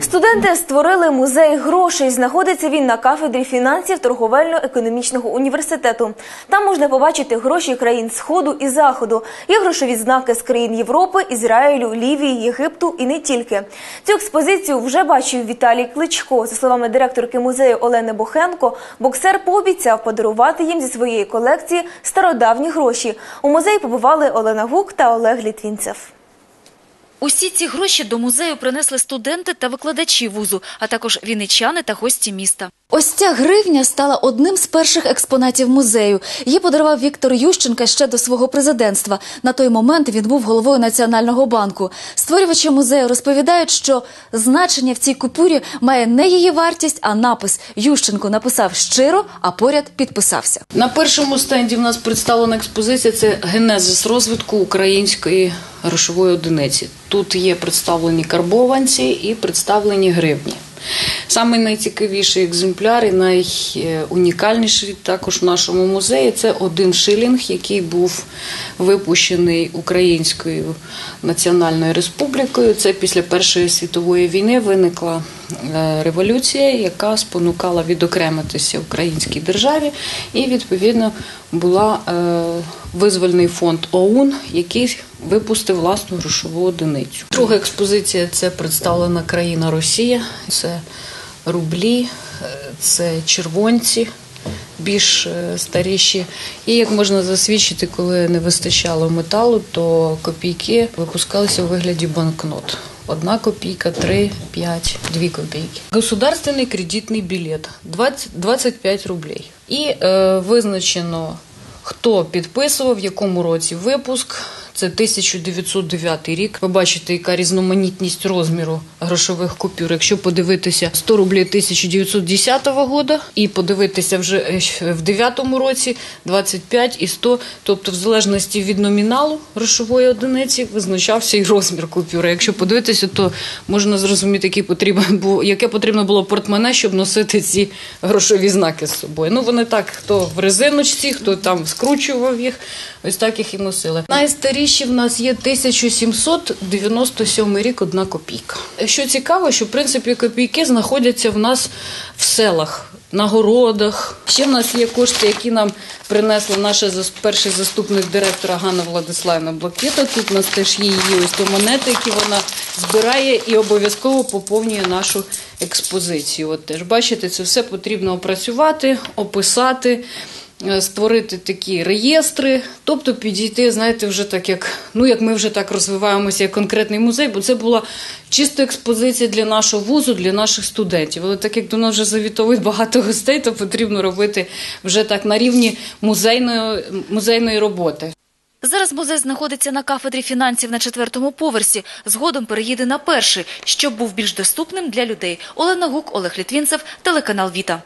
Студенти створили музей грошей. Знаходиться він на кафедрі фінансів торговельно-економічного університету. Там можна побачити гроші країн Сходу і Заходу. Є грошові знаки з країн Європи, Ізраїлю, Лівії, Єгипту і не тільки. Цю експозицію вже бачив Віталій Кличко. За словами директорки музею Олени Бохенко, боксер пообіцяв подарувати їм зі своєї колекції стародавні гроші. У музеї побували Олена Гук та Олег Літвінцев. Усі ці гроші до музею принесли студенти та викладачі вузу, а також вінничани та гості міста. Ось ця гривня стала одним з перших експонатів музею. Її подарував Віктор Ющенка ще до свого президентства. На той момент він був головою Національного банку. Створювачі музею розповідають, що значення в цій купюрі має не її вартість, а напис. Ющенко написав щиро, а поряд підписався. На першому стенді в нас представлена експозиція це генезис розвитку української грошової одиниці. Тут є представлені карбованці і представлені гривні. Саме найцікавіший екземпляр і найунікальніший також в нашому музеї це один шилінг, який був випущений Українською Національною Республікою. Це після Першої світової війни виникла е, революція, яка спонукала відокремитися українській державі, і відповідно була е, визвольний фонд ОУН, який випустив власну грошову одиницю. Друга експозиція це представлена країна Росія, це рублі, е, це червонці. Більш е, старіші, і як можна засвідчити, коли не вистачало металу, то копійки випускалися у вигляді банкнот. Одна копійка, три, п'ять, дві копійки. Государственний кредитний білет 20, 25 рублей. І е, визначено, хто підписував, в якому році випуск. Це 1909 рік. Ви бачите, яка різноманітність розміру грошових купюр. Якщо подивитися 100 рублів 1910 року і подивитися вже е, в 9 році 25 і 100, тобто в залежності від номіналу грошової одиниці визначався і розмір купюри. Якщо подивитися, то можна зрозуміти, який потрібен був, яке потрібно було портмоне, щоб носити ці грошові знаки з собою. Ну вони так, хто в резиночці, хто там скручував їх, ось так їх і носили. Найстаріші в нас є 1797 рік, одна копійка. Що цікаво, що в принципі копійки знаходяться в нас в селах. На городах. Ще в нас є кошти, які нам принесла наша перший заступник директора Ганна Владиславівна Блакита. Тут у нас теж є її ось то монети, які вона збирає і обов'язково поповнює нашу експозицію. От теж бачите, це все потрібно опрацювати, описати. Е, Створити такі реєстри, тобто підійти, знаєте, вже так як ну як ми вже так розвиваємося як конкретний музей, бо це була чисто експозиція для нашого вузу, для наших студентів. Але так як до нас вже завітовують багато гостей, то потрібно робити вже так на рівні музейної, музейної роботи. Зараз музей знаходиться на кафедрі фінансів на четвертому поверсі. Згодом переїде на перший, щоб був більш доступним для людей. Олена Гук, Олег Літвінцев, телеканал Віта.